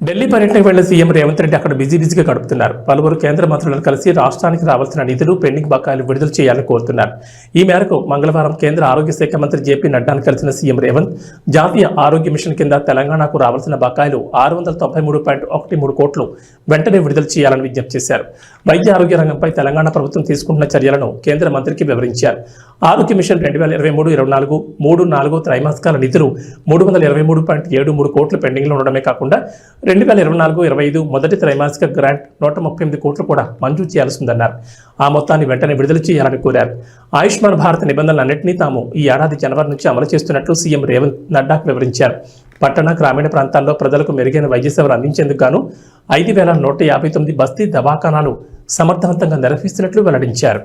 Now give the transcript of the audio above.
ఢిల్లీ పర్యటనకు వెళ్ళిన సీఎం రేవంత్ రెడ్డి అక్కడ బిజీ బిజీగా గడుపుతున్నారు. పలువురు కేంద్ర మంత్రులను కలిసి రాష్ట్రానికి రావాల్సిన నిధులు పెండింగ్ బకాయిలు విడుదల చేయాలని కోరుతున్నారు. ఈ మేరకు మంగళవారం కేంద్ర ఆరోగ్య శాఖ మంత్రి జేపీ నడ్డాను కలిసిన సీఎం రేవంత్ జాతీయ ఆరోగ్య మిషన్ కింద తెలంగాణకు రావాల్సిన బకాయిలు ఆరు వందల తొంభై మూడు పాయింట్ ఒకటి మూడు కోట్లు వెంటనే విడుదల చేయాలని విజ్ఞప్తి చేశారు. వైద్య ఆరోగ్య రంగంపై తెలంగాణ ప్రభుత్వం తీసుకుంటున్న చర్యలను కేంద్ర మంత్రికి వివరించారు. ఆరోగ్య మిషన్ రెండు వేల ఇరవై మూడు ఇరవై నాలుగు మూడు నాలుగు త్రైమాసికాల నిధులు మూడు వందల ఇరవై మూడు పాయింట్ ఏడు మూడు కోట్లు పెండింగ్లో ఉండడమే కాకుండా రెండు వేల ఇరవై నాలుగు ఇరవై ఐదు మొదటి త్రైమాసిక గ్రాంట్ నూట ముప్పై ఎనిమిది కోట్లు కూడా మంజూరు చేయాల్సిందన్నారు. ఆ మొత్తాన్ని వెంటనే విడుదల చేయాలని కోరారు. ఆయుష్మాన్ భారత్ నిబంధనలన్నింటినీ తాము ఈ ఏడాది జనవరి నుంచి అమలు చేస్తున్నట్లు సీఎం రేవంత్ నడ్డాకు వివరించారు. పట్టణ గ్రామీణ ప్రాంతాల్లో ప్రజలకు మెరుగైన వైద్య సేవలు అందించేందుకు గాను ఐదు వేల నూట యాభై తొమ్మిది బస్తీ దవాఖానాలు సమర్థవంతంగా నిర్వహిస్తున్నట్లు వెల్లడించారు.